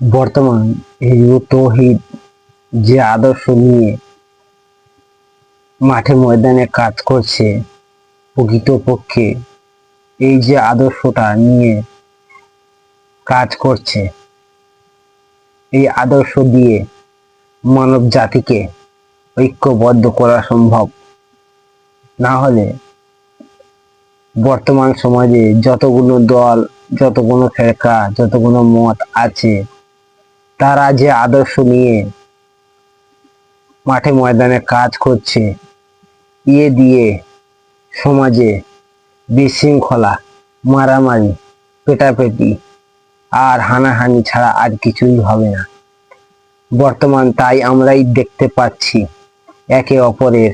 বর্তমান হিজবুত তৌহিদ যে আদর্শ নিয়ে মাঠে ময়দানে কাজ করছে প্রকৃতপক্ষে, এই যে আদর্শটা নিয়ে কাজ করছে, এই আদর্শ দিয়ে মানব জাতিকে ঐক্যবদ্ধ করা সম্ভব। না হলে বর্তমান সমাজে যতগুলো দল, যতগুলো ফেরকা, যতগুলো মত আছে তারা যে আদর্শ নিয়ে মাঠে ময়দানে কাজ করছে ইয়ে দিয়ে সমাজে বিশৃঙ্খলা, মারামারি, পেটাপেটি আর হানাহানি ছাড়া আর কিছুই হবে না। বর্তমান তাই আমরাই দেখতে পাচ্ছি, একে অপরের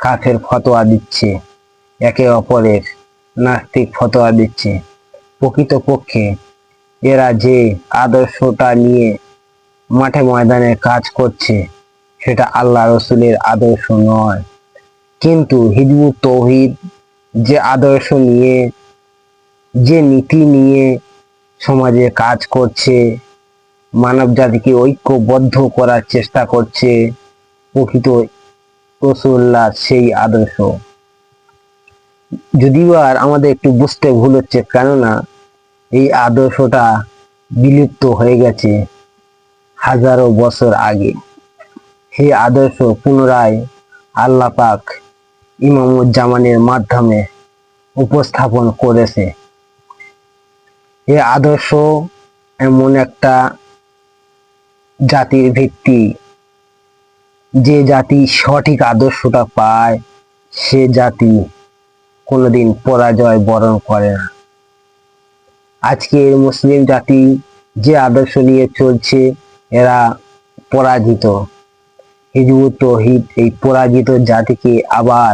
কাফের ফতোয়া দিচ্ছে, একে অপরের নাস্তিক ফতোয়া দিচ্ছে। প্রকৃতপক্ষে এরা যে আদর্শটা নিয়ে মাঠে ময়দানে কাজ করছে, সেটা আল্লাহ রসুলের আদর্শ নয়। কিন্তু হিজবুত তৌহিদ যে আদর্শ নিয়ে, যে নীতি নিয়ে সমাজে কাজ করছে মানব জাতিকে ঐক্যবদ্ধ করার চেষ্টা করছে, প্রকৃত রসুল্লাহ সেই আদর্শ। যদিও আর আমাদের একটু বুঝতে ভুল হচ্ছে, কেননা এই আদর্শটা বিলুপ্ত হয়ে গেছে। হাজারো বছর আগে। সেই আদর্শ পুনরায় আল্লাহ পাক ইমামুজ্জামানের মাধ্যমে উপস্থাপন করেছে। এই আদর্শ এমন একটা জাতির ভিত্তি। যে জাতি সঠিক আদর্শটা পায়, সে জাতি কোনোদিন পরাজয় বরণ করে না। আজকের মুসলিম জাতি যে আদর্শ নিয়ে চলছে এরা পরাজিত। হিজবুত তৌহিদ এই পরাজিত জাতিকে আবার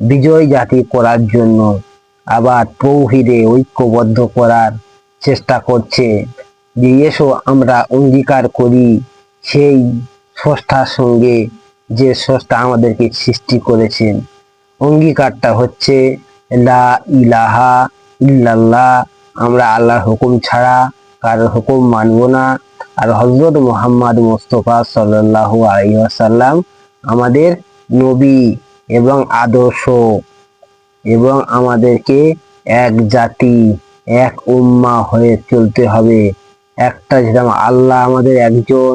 বিজয় জাতি করার জন্য আবার তৌহিদে ঐক্যবদ্ধ করার চেষ্টা করছে। যে এসো আমরা অঙ্গীকার করি, সেই স্রষ্টার সঙ্গে যে স্রষ্টা আমাদেরকে সৃষ্টি করেছেন। অঙ্গীকারটা হচ্ছে, লা ইলাহা ইল্লাল্লাহ, আমরা আল্লাহর হুকুম ছাড়া কারোর হুকুম মানব না। আর হজরত মোহাম্মদ মুস্তফা সাল্লাহ আলাইসাল্লাম আমাদের নবী এবং আদর্শ এবং আমাদেরকে এক জাতি, এক উম্মা হয়ে চলতে হবে। একটা যেরকম আল্লাহ আমাদের একজন,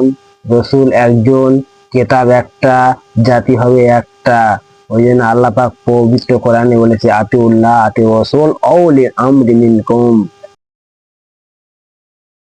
রসুল একজন, কেতাব একটা, জাতি হবে একটা। ওই জন্য আল্লাহ পাক পবিত্র কোরআনে বলেছে আতি উল্লাহ আতি রসুল অউলি আমরি মিনকুম।